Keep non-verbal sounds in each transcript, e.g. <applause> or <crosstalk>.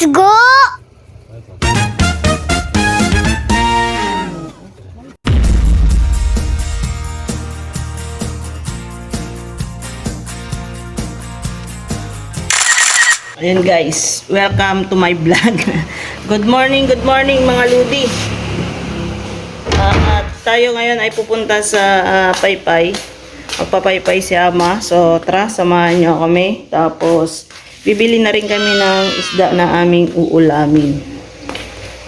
Let's go! Ayan guys, welcome to my vlog. <laughs> good morning, good morning mga ludi. Ah, at tayo ngayon ay pupunta sa ah, Paypay. Magpapaypay si Ama. So tara, samahan niyo kami. Tapos bibili na rin kami ng isda na aming uulamin.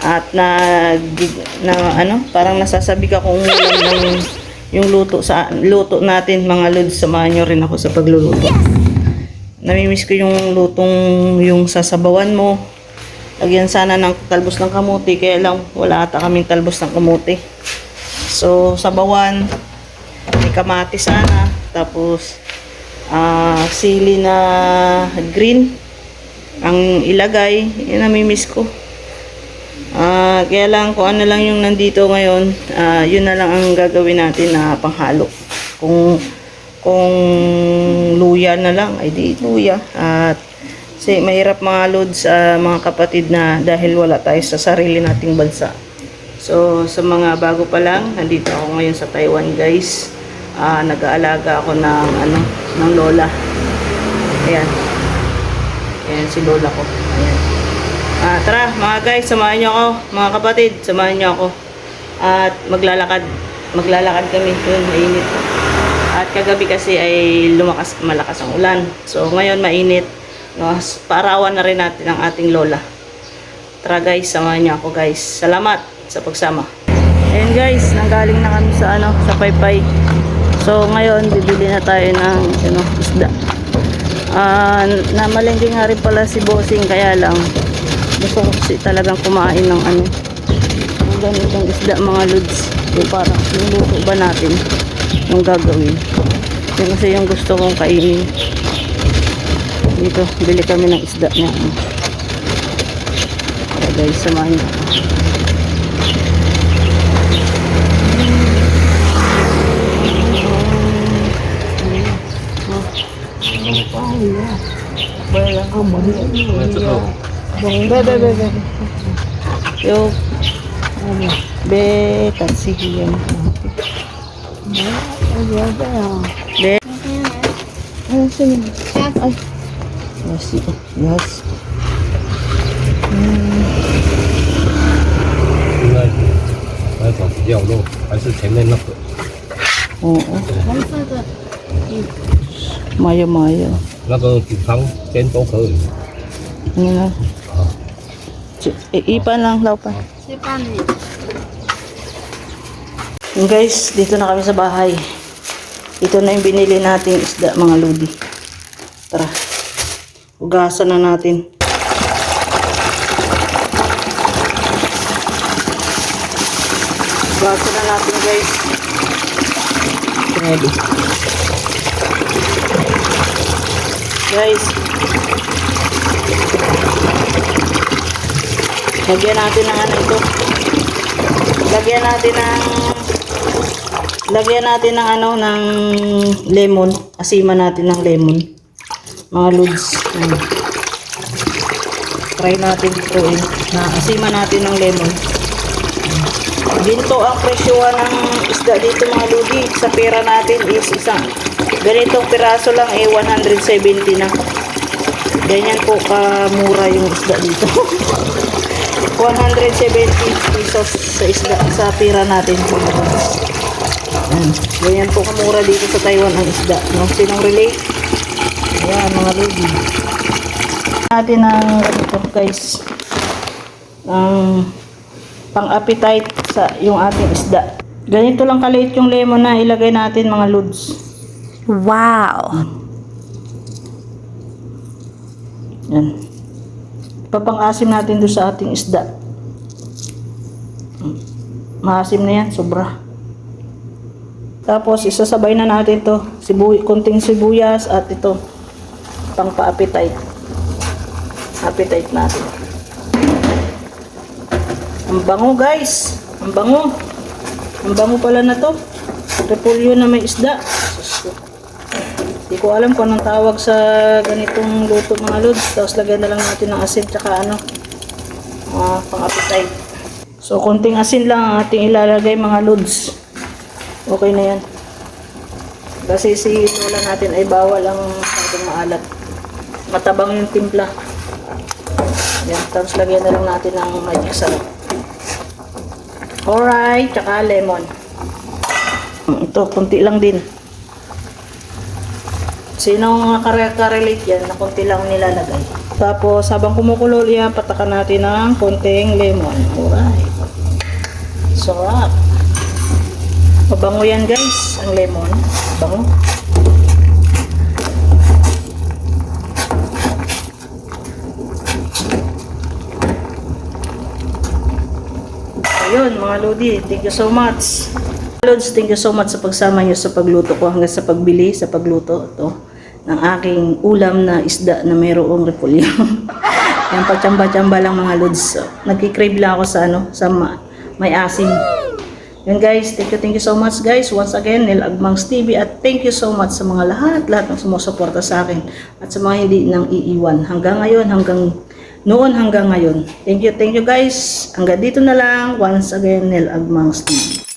At na, na ano, parang nasasabi ka kung ulam ng yung luto sa luto natin mga lods. Samahan niyo rin ako sa pagluluto. Namimiss ko yung lutong yung sasabawan mo. Lagyan sana ng talbos ng kamuti, kaya lang wala ata kaming talbos ng kamuti. So, sabawan, may kamati sana, tapos ah sili na green ang ilagay. Yan namimiss ko. Ah, kaya lang kung ano lang yung nandito ngayon, ah, yun na lang ang gagawin natin na panghalo. Kung kung luya na lang, ay di luya. At kasi mahirap mga loads sa mga kapatid na dahil wala tayo sa sarili nating bansa. So, sa mga bago pa lang, nandito ako ngayon sa Taiwan, guys. Ah, nag-aalaga ako ng ano, ng lola. Ayan. Ayan si lola ko. Ayan. Ah, tara, mga guys, samahan niyo ako. Mga kapatid, samahan niyo ako. At maglalakad. Maglalakad kami. Yun, mainit. At kagabi kasi ay lumakas, malakas ang ulan. So, ngayon mainit. No, paarawan na rin natin ang ating lola. Tara guys, samahan niyo ako guys. Salamat sa pagsama. Ayan guys, nanggaling na kami sa ano, sa Paypay. So ngayon bibili na tayo ng ano, isda. Ah, namalengke nga rin pala si Bossing kaya lang gusto ko kasi talagang kumain ng ano ng ganitong isda mga lods. Yung parang yung luto ba natin yung gagawin. Yung kasi yung gusto kong kainin. Dito, bili kami ng isda niya. Kaya guys, samahan niyo. về không muốn đúng đây đây đây đây yêu bê cả xì hiền bê Yes. Yes. Nó còn dầu luôn, phải sự chém lên lắp rồi. Ồ, mày rồi mày rồi. 那个煮汤煎都可以。 Ano na? Ah. Ch- i- Ipan lang, laupan. 吃饭呢。 Yung guys, dito na kami sa bahay. Ito na yung binili nating isda, mga ludi. Tara. Ugasan na natin. Ugasan na natin guys. Ready. Guys. Lagyan natin ng ano ito. Lagyan natin ng Lagyan natin ng ano ng lemon. Asima natin ng lemon. Mga lods. Try natin ito eh. Na asima natin ng lemon. Ginto ang presyohan ng isda dito mga lodi. Sa pera natin is isang ganitong piraso lang eh 170 na. Ganyan po kamura yung isda dito. <laughs> 170 pesos sa isda sa pera natin lods. Ayan. Ganyan po kamura dito sa Taiwan ang isda. No? Sinong relate? Ayan, mga lodi. Natin ang ganito guys. Ang pang-appetite sa yung ating isda. Ganito lang kaliit yung lemon na ilagay natin mga lods. Wow. Yan. Papang-asim natin doon sa ating isda. Maasim na yan, sobra. Tapos isasabay na natin to, sibu konting sibuyas at ito pang pa-appetite. Appetite natin. Ang bango guys. Ang bango. Ang bango pala na to. Repolyo na may isda. Ko. Alam kung anong tawag sa ganitong luto mga lods. Tapos lagyan na lang natin ng asin tsaka ano, mga pang-appetite. So, konting asin lang ang ating ilalagay mga lods. Okay na yan. Kasi si Lola natin ay bawal ang masyadong maalat. Matabang yung timpla. Yan, tapos lagyan na lang natin ng magic sarap. Alright, tsaka lemon. Mm, Ito, kunti lang din. Sino ang kare-relate yan na kunti lang nilalagay. Tapos, habang kumukulo yan, patakan natin ng konting lemon. Alright. Sarap. Mabango yan guys, ang lemon. Bango. Ayun, mga Lodi, thank you so much. Lods, thank you so much sa pagsama niyo sa pagluto ko hanggang sa pagbili, sa pagluto ito ng aking ulam na isda na mayroong repolyo. <laughs> Yan, pachamba-chamba lang mga Lods. So, nagkikrave lang ako sa ano, sa ma- may asim. Yan guys, thank you, thank you so much guys. Once again, Nel Agmangs TV at thank you so much sa mga lahat, lahat ng sumusuporta sa akin at sa mga hindi nang iiwan. Hanggang ngayon, hanggang noon hanggang ngayon. Thank you, thank you guys. Hanggang dito na lang. Once again, Nel Agmangs TV.